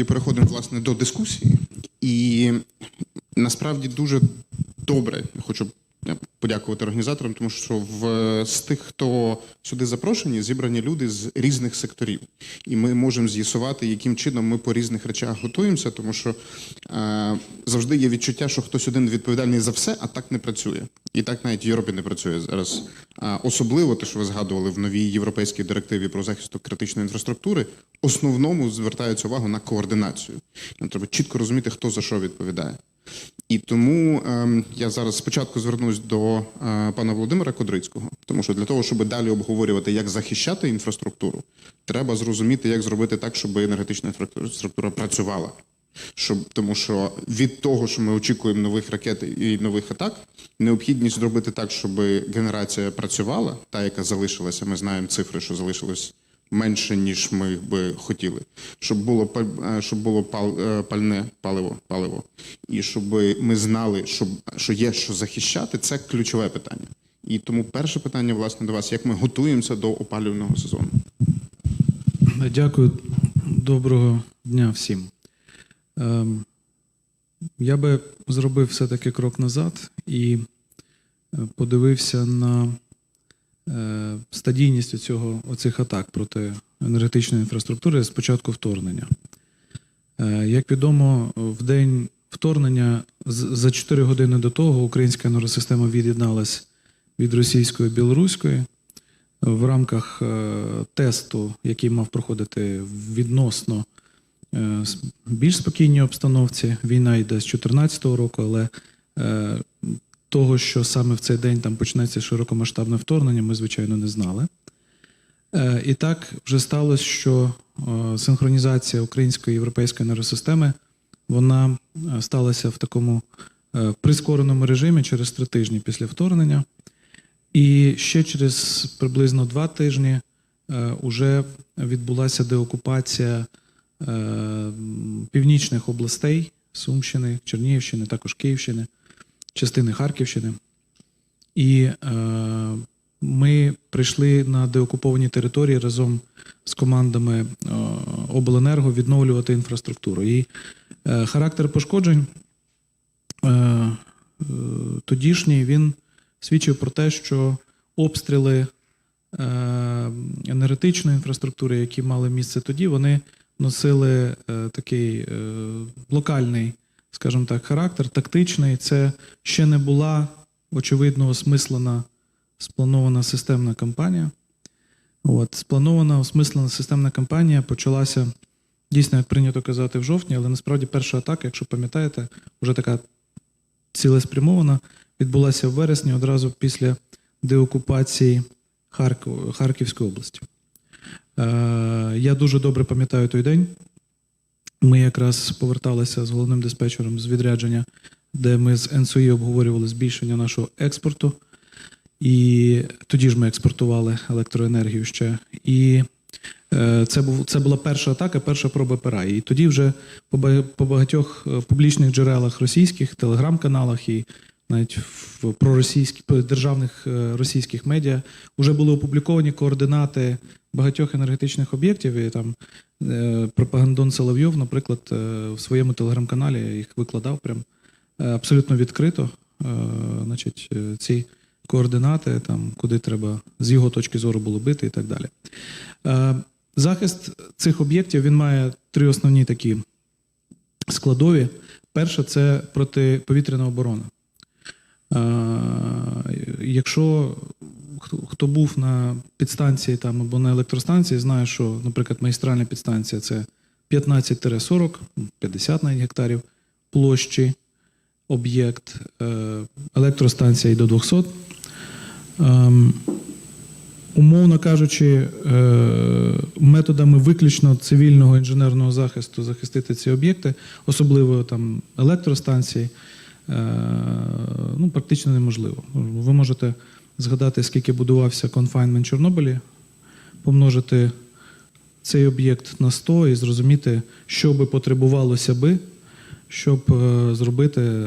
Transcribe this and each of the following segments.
І переходимо власне до дискусії. І насправді дуже добре. Хочу подякувати організаторам, тому що в з тих, хто сюди запрошені, зібрані люди з різних секторів, і ми можемо з'ясувати, яким чином ми по різних речах готуємося, тому що е, завжди є відчуття, що хтось один відповідальний за все, а так не працює. І так навіть в Європі не працює зараз. А особливо те, що ви згадували в новій європейській директиві про захист критичної інфраструктури, основному звертається увагу на координацію. Нам треба чітко розуміти, хто за що відповідає. І тому ем, я зараз спочатку звернусь до е, пана Володимира Кодрицького, тому що для того, щоб далі обговорювати, як захищати інфраструктуру, треба зрозуміти, як зробити так, щоб енергетична інфраструктура працювала. Щоб, тому що від того, що ми очікуємо нових ракет і нових атак, необхідність зробити так, щоб генерація працювала, та, яка залишилася, ми знаємо цифри, що залишилось менше, ніж ми би хотіли, щоб було е, щоб було е, пальне паливо, паливо, і щоб ми знали, що, що є що захищати, це ключове питання. І тому перше питання, власне, до вас: як ми готуємося до опалювального сезону? Дякую. Доброго дня всім. Ем, Я би зробив все-таки крок назад і е, подивився на стадійність цього, оцих атак проти енергетичної інфраструктури з початку вторгнення. Е, Як відомо, в день вторгнення за 4 години до того українська енергосистема від'єдналась від російської білоруської в рамках е, тесту, який мав проходити відносно е, більш спокійній обстановці. Війна йде з 2014 року, але е, того, що саме в цей день там почнеться широкомасштабне вторгнення, ми, звичайно, не знали. Е, І так вже сталося, що е, синхронізація української європейської енергосистеми вона е, сталася в такому прискореному режимі через три тижні після вторгнення. І ще через приблизно два тижні е, уже відбулася деокупація північних областей Сумщини, Чернігівщини, також Київщини, частини Харківщини. І е, ми прийшли на деокуповані території разом з командами е, обленерго відновлювати інфраструктуру. І е, характер пошкоджень е, е, тодішній він свідчив про те, що обстріли е, енергетичної інфраструктури, які мали місце тоді, вони носили е, такий е, локальний, скажімо так, характер, тактичний. Це ще не була очевидно осмислена спланована системна кампанія. От, спланована, осмислена системна кампанія почалася дійсно, як прийнято казати, в жовтні, але насправді перша атака, якщо пам'ятаєте, вже така цілеспрямована, відбулася в вересні одразу після деокупації Харків, Харківської області. Е, я дуже добре пам'ятаю той день. Ми якраз поверталися з головним диспетчером з відрядження, де ми з НСУІ обговорювали збільшення нашого експорту. І тоді ж ми експортували електроенергію ще. І е, це, був, це була перша атака, перша проба пера. І тоді вже по, багатьох е, публічних джерелах російських, телеграм-каналах і навіть в проросійських державних е, російських медіа вже були опубліковані координати багатьох енергетичних об'єктів. І там е, пропагандон Соловйов, наприклад, е, в своєму телеграм-каналі їх викладав прям абсолютно відкрито. Значить, ці координати, там, куди треба з його точки зору було бити і так далі. Захист цих об'єктів він має три основні такі складові. Перше це протиповітряна оборона. Е, Якщо хто, хто був на підстанції там, або на електростанції, знає, що, наприклад, магістральна підстанція це 15-40, 50 навіть гектарів площі, об'єкт, е, електростанція і до 200. Ем, Умовно кажучи, е, методами виключно цивільного інженерного захисту захистити ці об'єкти, особливо там електростанції, ну, практично неможливо. Ви можете згадати, скільки будувався конфайнмент Чорнобилі, помножити цей об'єкт на 100 і зрозуміти, що би потребувалося би, щоб е, зробити е,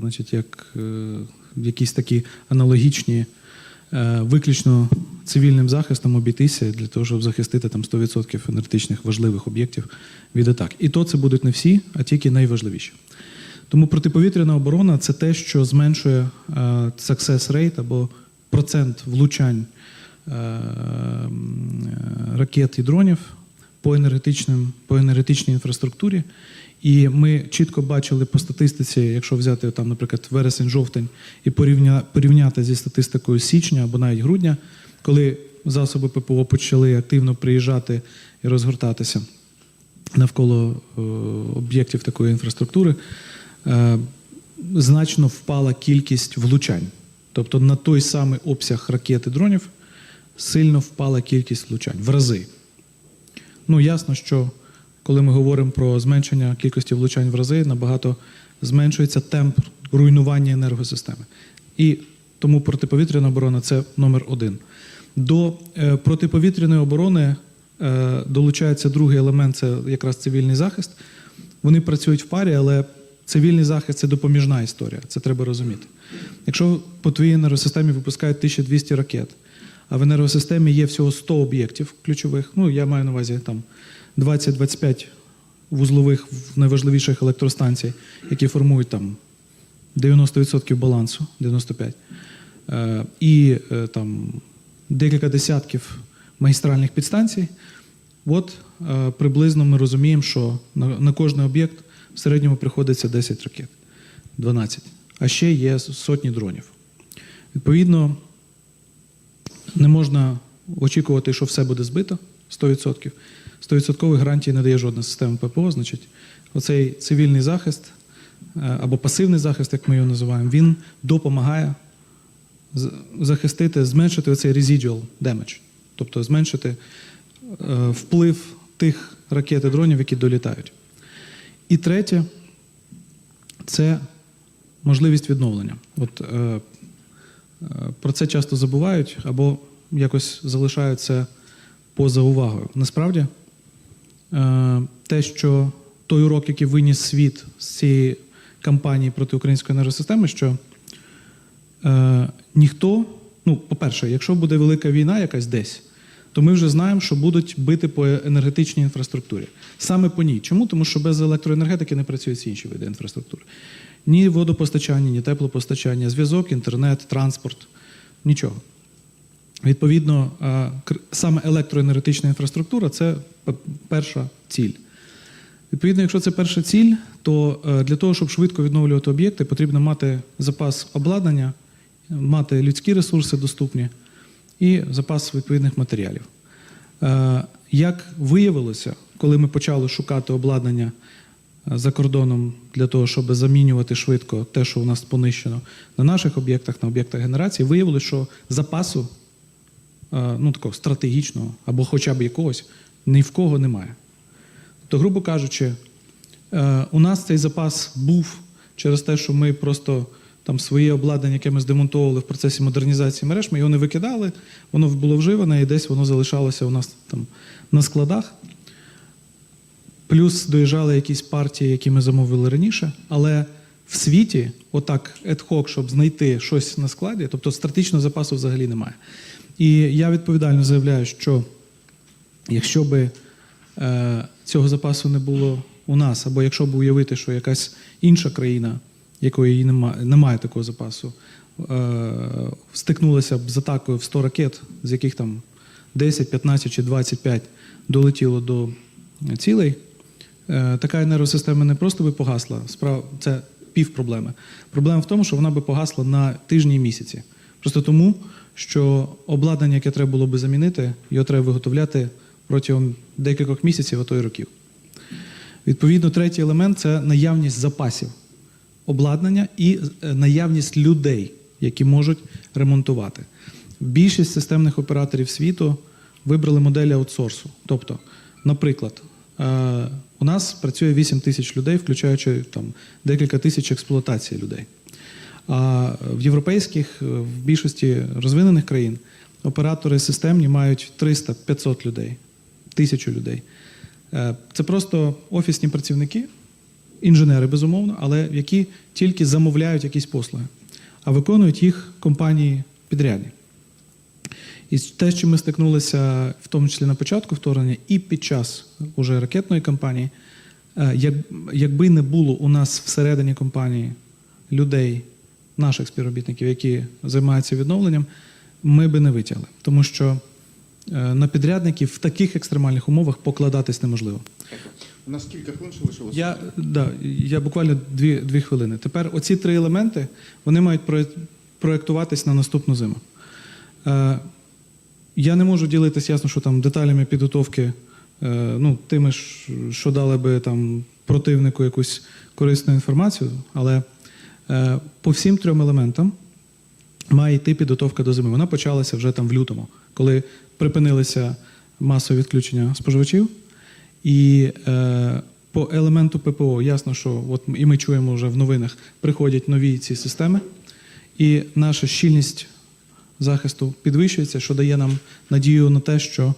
значить, як, е, якісь такі аналогічні е, виключно цивільним захистом обійтися для того, щоб захистити там 100% енергетичних важливих об'єктів від атак. І то це будуть не всі, а тільки найважливіші. Тому протиповітряна оборона це те, що зменшує е, success rate або процент влучань е, ракет і дронів по, енергетичним, по енергетичній інфраструктурі. І ми чітко бачили по статистиці, якщо взяти там, наприклад, вересень-жовтень і порівня, порівняти зі статистикою січня або навіть грудня, коли засоби ППО почали активно приїжджати і розгортатися навколо е, об'єктів такої інфраструктури, значно впала кількість влучань. Тобто на той самий обсяг ракет і дронів сильно впала кількість влучань в рази. Ну, ясно, що коли ми говоримо про зменшення кількості влучань в рази, набагато зменшується темп руйнування енергосистеми. І тому протиповітряна оборона це номер один. До е, протиповітряної оборони е, долучається другий елемент це якраз цивільний захист. Вони працюють в парі, але цивільний захист це допоміжна історія. Це треба розуміти. Якщо по твоїй енергосистемі випускають 1200 ракет, а в енергосистемі є всього 100 об'єктів ключових, ну я маю на увазі там 20-25 вузлових найважливіших електростанцій, які формують там 90% балансу, 95%, е, і е, там декілька десятків магістральних підстанцій. От е, приблизно ми розуміємо, що на, на кожний об'єкт в середньому приходиться 10 ракет, 12. А ще є сотні дронів. Відповідно, не можна очікувати, що все буде збито 100%. 100% гарантії не дає жодна система ППО. Значить, оцей цивільний захист е, або пасивний захист, як ми його називаємо, він допомагає захистити, зменшити оцей residual damage, тобто зменшити е, вплив тих ракет і дронів, які долітають. І третє це можливість відновлення. От, е, е, про це часто забувають або якось залишають це поза увагою. Насправді, е, те, що той урок, який виніс світ з цієї кампанії проти української енергосистеми, що е, ніхто, ну, по-перше, якщо буде велика війна якась десь, то ми вже знаємо, що будуть бити по енергетичній інфраструктурі. Саме по ній. Чому? Тому що без електроенергетики не працюють всі інші види інфраструктури. Ні водопостачання, ні теплопостачання, зв'язок, інтернет, транспорт, нічого. Відповідно, е, саме електроенергетична інфраструктура це перша ціль. Відповідно, якщо це перша ціль, то е, для того, щоб швидко відновлювати об'єкти, потрібно мати запас обладнання, мати людські ресурси доступні і запас відповідних матеріалів. Е, Як виявилося, коли ми почали шукати обладнання е, за кордоном для того, щоб замінювати швидко те, що у нас понищено на наших об'єктах, на об'єктах генерації, виявилося, що запасу е, ну, такого стратегічного або хоча б якогось ні в кого немає. Тобто, грубо кажучи, у нас цей запас був через те, що ми просто там своє обладнання, яке ми здемонтовували в процесі модернізації мереж, ми його не викидали, воно було вживане і десь воно залишалося у нас там на складах. Плюс доїжджали якісь партії, які ми замовили раніше, але в світі, отак, ad-hoc, щоб знайти щось на складі, тобто стратегічного запасу взагалі немає. І я відповідально заявляю, що якщо би е, цього запасу не було у нас, або якщо б уявити, що якась інша країна, якої її немає, немає такого запасу, е, стикнулася б з атакою в 100 ракет, з яких там 10, 15 чи 25 долетіло до цілей, е, така енергосистема не просто би погасла, це пів проблеми. Проблема в тому, що вона би погасла на тижні і місяці. Просто тому, що обладнання, яке треба було би замінити, його треба виготовляти протягом декількох місяців, а то й років. Відповідно, третій елемент це наявність запасів обладнання і е, наявність людей, які можуть ремонтувати. Більшість системних операторів світу вибрали модель аутсорсу. Тобто, наприклад, е, у нас працює 8 тисяч людей, включаючи там декілька тисяч експлуатацій людей. А в європейських, е, в більшості розвинених країн оператори системні мають 300-500 людей, тисячу людей. Це просто офісні працівники, інженери, безумовно, але які тільки замовляють якісь послуги, а виконують їх компанії підрядні. І те, що ми стикнулися, в тому числі на початку вторгнення, і під час уже ракетної кампанії, е, як, якби не було у нас всередині компанії людей, наших співробітників, які займаються відновленням, ми би не витягли. Тому що е, на підрядників в таких екстремальних умовах покладатись неможливо. У нас кілька хвилин ще. Я, да, я буквально дві, дві хвилини. Тепер оці три елементи вони мають проєктуватись на наступну зиму. Е, я не можу ділитися, ясно, що там деталями підготовки, е, ну, тими, що дали би там противнику якусь корисну інформацію, але е, по всім трьом елементам має йти підготовка до зими. Вона почалася вже там в лютому, коли припинилися масові відключення споживачів. І е, по елементу ППО ясно, що от і ми чуємо вже в новинах, приходять нові ці системи, і наша щільність захисту підвищується, що дає нам надію на те, що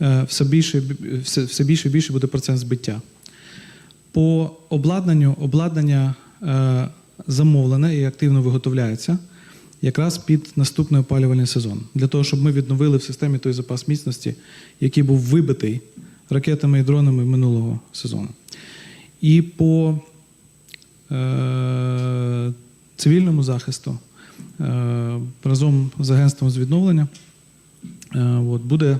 е, все більше, все, все більше і більше буде процент збиття. По обладнанню обладнання е, замовлене і активно виготовляється якраз під наступний опалювальний сезон, для того, щоб ми відновили в системі той запас міцності, який був вибитий ракетами і дронами минулого сезону. І по е, цивільному захисту е, разом з агентством з відновлення е, от, буде,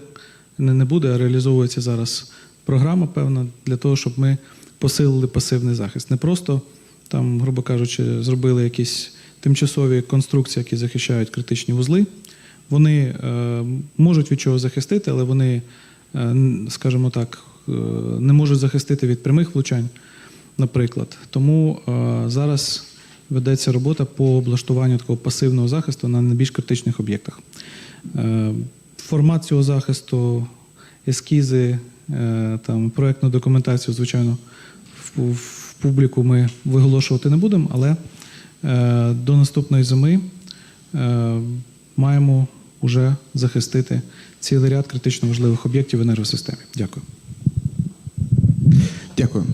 не, не буде, а реалізовується зараз програма певна для того, щоб ми посилили пасивний захист. Не просто там, грубо кажучи, зробили якісь тимчасові конструкції, які захищають критичні вузли. Вони е, можуть від чого захистити, але вони, скажімо так, е, не можуть захистити від прямих влучань, наприклад. Тому е, зараз ведеться робота по облаштуванню такого пасивного захисту на найбільш критичних об'єктах. Е, формат цього захисту, ескізи, е, там, проектну документацію, звичайно, в, публіку ми виголошувати не будемо, але е, до наступної зими е, маємо вже захистити цілий ряд критично важливих об'єктів в енергосистемі. Дякую. Дякую.